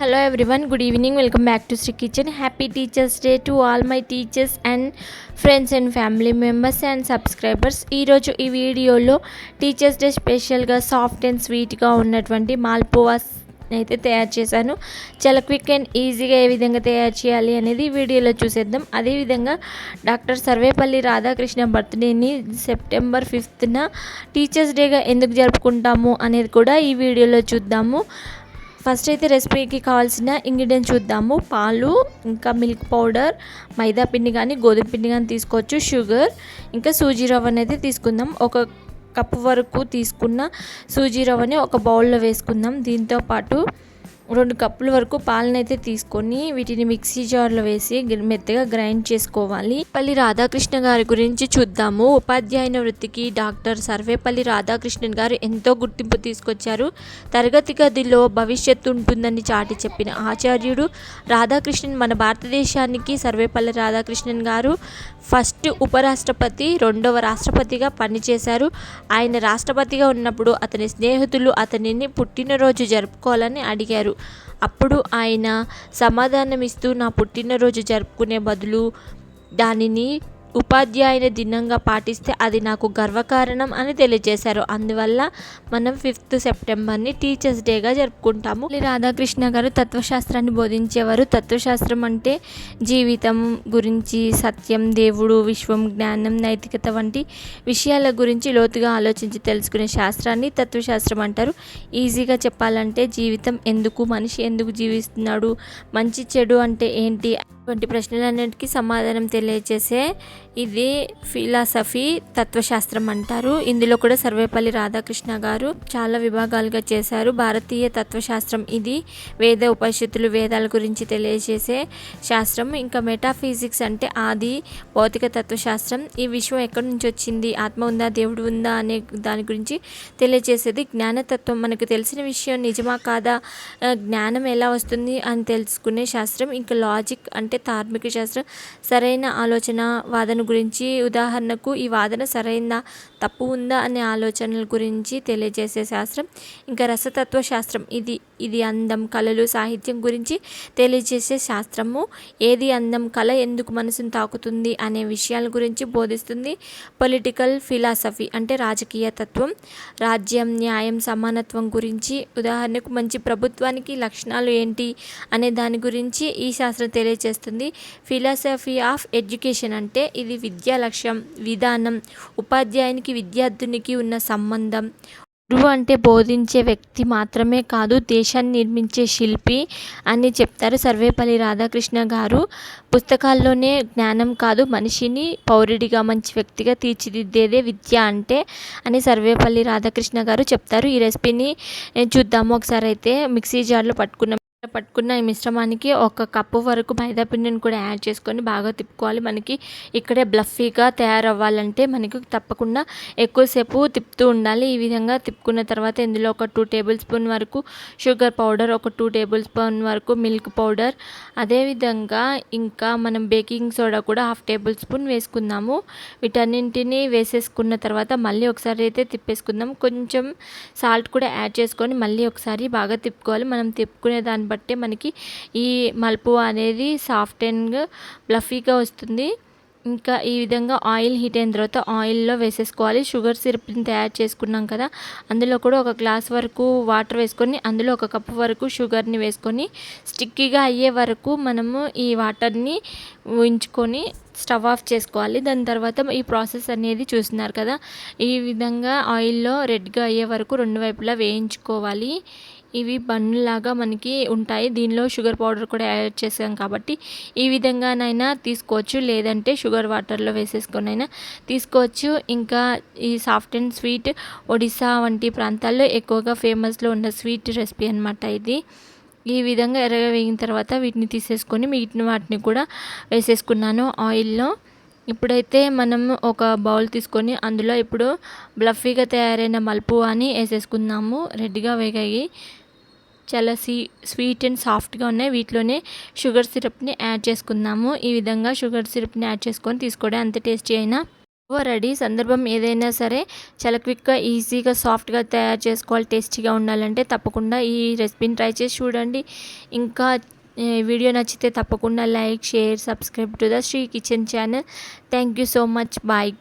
Hello everyone good evening welcome back to Sri kitchen happy teachers day to all my teachers and friends and family members and subscribers ఈరోజు ఈ వీడియోలో teachers day స్పెషల్గా soft and స్వీట్గా ఉన్నటువంటి మాల్పువాస్ అయితే తయారు చేశాను. చాలా క్విక్ అండ్ ఈజీగా ఏ విధంగా తయారు చేయాలి అనేది వీడియోలో చూసేద్దాం. అదేవిధంగా డాక్టర్ సర్వేపల్లి రాధాకృష్ణ బర్త్డేని సెప్టెంబర్ ఫిఫ్త్న టీచర్స్ డేగా ఎందుకు జరుపుకుంటాము అనేది కూడా ఈ వీడియోలో చూద్దాము. ఫస్ట్ అయితే రెసిపీకి కావాల్సిన ఇంగ్రీడియంట్స్ చూద్దాము. పాలు ఇంకా మిల్క్ పౌడర్ మైదా పిండి కానీ గోధుమ పిండి కానీ తీసుకోవచ్చు షుగర్. ఇంకా సూజీ రవ్వ అనేది తీసుకుందాం. ఒక కప్పు వరకు తీసుకున్న సూజీ రవ్వని ఒక బౌల్లో వేసుకుందాం. దీంతో పాటు రెండు కప్పుల వరకు పాలనైతే తీసుకొని వీటిని మిక్సీ జార్లో వేసి మెత్తగా గ్రైండ్ చేసుకోవాలి. పల్లి రాధాకృష్ణ గారి గురించి చూద్దాము. ఉపాధ్యాయుని వృత్తికి డాక్టర్ సర్వేపల్లి రాధాకృష్ణన్ గారు ఎంతో గుర్తింపు తీసుకొచ్చారు. తరగతి గదిలో భవిష్యత్తు ఉంటుందని చాటి చెప్పిన ఆచార్యుడు రాధాకృష్ణన్ మన భారతదేశానికి సర్వేపల్లి రాధాకృష్ణన్ గారు ఫస్ట్ ఉపరాష్ట్రపతి రెండవ రాష్ట్రపతిగా పనిచేశారు. ఆయన రాష్ట్రపతిగా ఉన్నప్పుడు అతని స్నేహితులు అతనిని పుట్టినరోజు జరుపుకోవాలని అడిగారు. అప్పుడు ఆయన సమాధానమిస్తూ నా పుట్టినరోజు జరుపుకునే బదులు దానిని ఉపాధ్యాయుని దినంగా పాటిస్తే అది నాకు గర్వకారణం అని తెలియజేశారు. అందువల్ల మనం ఫిఫ్త్ సెప్టెంబర్ని టీచర్స్ డేగా జరుపుకుంటాము. రాధాకృష్ణ గారు తత్వశాస్త్రాన్ని బోధించేవారు. తత్వశాస్త్రం అంటే జీవితం గురించి సత్యం దేవుడు విశ్వం జ్ఞానం నైతికత వంటి విషయాల గురించి లోతుగా ఆలోచించి తెలుసుకునే శాస్త్రాన్ని తత్వశాస్త్రం అంటారు. ఈజీగా చెప్పాలంటే జీవితం ఎందుకు మనిషి ఎందుకు జీవిస్తున్నాడు మంచి చెడు అంటే ఏంటి వంటి ప్రశ్నలన్నిటికీ సమాధానం తెలియజేసే ఇది ఫిలాసఫీ తత్వశాస్త్రం అంటారు. ఇందులో కూడా సర్వేపల్లి రాధాకృష్ణ గారు చాలా విభాగాలుగా చేశారు. భారతీయ తత్వశాస్త్రం ఇది. వేద ఉపనిషత్తులు వేదాల గురించి తెలియజేసే శాస్త్రం. ఇంకా మెటాఫిజిక్స్ అంటే ఆది భౌతిక తత్వశాస్త్రం. ఈ విశ్వం ఎక్కడి నుంచి వచ్చింది? ఆత్మ ఉందా? దేవుడు ఉందా? అనే దాని గురించి తెలియజేసేది జ్ఞానతత్వం. మనకు తెలిసిన విషయం నిజమా కాదా? జ్ఞానం ఎలా వస్తుంది అని తెలుసుకునే శాస్త్రం. ఇంకా లాజిక్ అంటే ధార్మిక శాస్త్రం. సరైన ఆలోచన వాదన గురించి ఉదాహరణకు ఈ వాదన సరైన తప్పు ఉందా అనే ఆలోచనల గురించి తెలియజేసే శాస్త్రం ఇంకా రసతత్వ శాస్త్రం. ఇది ఇది అందం కళలు సాహిత్యం గురించి తెలియజేసే శాస్త్రము. ఏది అందం కళ ఎందుకు మనసును తాకుతుంది అనే విషయాల గురించి బోధిస్తుంది పొలిటికల్ ఫిలాసఫీ అంటే రాజకీయ తత్వం. రాజ్యం న్యాయం సమానత్వం గురించి ఉదాహరణకు మంచి ప్రభుత్వానికి లక్షణాలు ఏంటి అనే దాని గురించి ఈ శాస్త్రం తెలియజేస్తుంది. ఫిలాసఫీ ఆఫ్ ఎడ్యుకేషన్ అంటే ఇది విద్యా లక్ష్యం విధానం ఉపాధ్యాయునికి విద్యార్థునికి ఉన్న సంబంధం. గురువు అంటే బోధించే వ్యక్తి మాత్రమే కాదు దేశాన్ని నిర్మించే శిల్పి అని చెప్తారు సర్వేపల్లి రాధాకృష్ణ గారు. పుస్తకాల్లోనే జ్ఞానం కాదు మనిషిని పౌరుడిగా మంచి వ్యక్తిగా తీర్చిదిద్దేదే విద్య అంటే అని సర్వేపల్లి రాధాకృష్ణ గారు చెప్తారు. ఈ రెసిపీని చూద్దాము. ఒకసారి అయితే మిక్సీ జార్లో పట్టుకున్న పట్టుకున్న ఈ మిశ్రమానికి ఒక కప్పు వరకు మైదా పిండిని కూడా యాడ్ చేసుకొని బాగా తిప్పుకోవాలి. మనకి ఇక్కడే బ్లఫీగా తయారవ్వాలంటే మనకి తప్పకుండా ఎక్కువసేపు తిప్పుతూ ఉండాలి. ఈ విధంగా తిప్పుకున్న తర్వాత ఇందులో ఒక టూ టేబుల్ స్పూన్ వరకు షుగర్ పౌడర్ ఒక టూ టేబుల్ స్పూన్ వరకు మిల్క్ పౌడర్ అదేవిధంగా ఇంకా మనం బేకింగ్ సోడా కూడా హాఫ్ టేబుల్ స్పూన్ వేసుకుందాము. వీటన్నింటినీ వేసేసుకున్న తర్వాత మళ్ళీ ఒకసారి అయితే తిప్పేసుకుందాం. కొంచెం సాల్ట్ కూడా యాడ్ చేసుకొని మళ్ళీ ఒకసారి బాగా తిప్పుకోవాలి. మనం తిప్పుకునే దాన్ని బట్టే మనకి ఈ మలుపు అనేది సాఫ్ట్ అండ్ బ్లఫీగా వస్తుంది. ఇంకా ఈ విధంగా ఆయిల్ హీట్ అయిన తర్వాత ఆయిల్లో వేసేసుకోవాలి. షుగర్ సిరప్ని తయారు చేసుకున్నాం కదా అందులో కూడా ఒక గ్లాస్ వరకు వాటర్ వేసుకొని అందులో ఒక కప్పు వరకు షుగర్ని వేసుకొని స్టిక్కీగా అయ్యే వరకు మనము ఈ వాటర్ని ఉంచుకొని స్టవ్ ఆఫ్ చేసుకోవాలి. దాని తర్వాత ఈ ప్రాసెస్ అనేది చూస్తున్నారు కదా ఈ విధంగా ఆయిల్లో రెడ్గా అయ్యే వరకు రెండు వైపులా వేయించుకోవాలి. ఇవి బన్నులాగా మనకి ఉంటాయి. దీనిలో షుగర్ పౌడర్ కూడా యాడ్ చేసాం కాబట్టి ఈ విధంగానైనా తీసుకోవచ్చు. లేదంటే షుగర్ వాటర్లో వేసేసుకొని అయినా తీసుకోవచ్చు. ఇంకా ఈ సాఫ్ట్ అండ్ స్వీట్ ఒడిస్సా వంటి ప్రాంతాల్లో ఎక్కువగా ఫేమస్లో ఉన్న స్వీట్ రెసిపీ అనమాట ఇది. ఈ విధంగా ఎరగవేగిన తర్వాత వీటిని తీసేసుకొని మిగిలిన వాటిని కూడా వేసేసుకున్నాను ఆయిల్లో. ఇప్పుడైతే మనం ఒక బౌల్ తీసుకొని అందులో ఇప్పుడు బ్లఫీగా తయారైన మలుపు అని వేసేసుకుందాము. రెడ్గా వేగాయి. చాలా సీ స్వీట్ అండ్ సాఫ్ట్గా ఉన్నాయి. వీటిలోనే షుగర్ సిరప్ని యాడ్ చేసుకుందాము. ఈ విధంగా షుగర్ సిరప్ని యాడ్ చేసుకొని తీసుకోవడం అంత టేస్టీ అయినా. రెడీ. సందర్భం ఏదైనా సరే చాలా క్విక్గా ఈజీగా సాఫ్ట్గా తయారు చేసుకోవాలి. టేస్టీగా ఉండాలంటే తప్పకుండా ఈ రెసిపీని ట్రై చేసి చూడండి. ఇంకా వీడియో నచ్చితే తప్పకుండా like share subscribe to the Sri kitchen channel thank you so much bye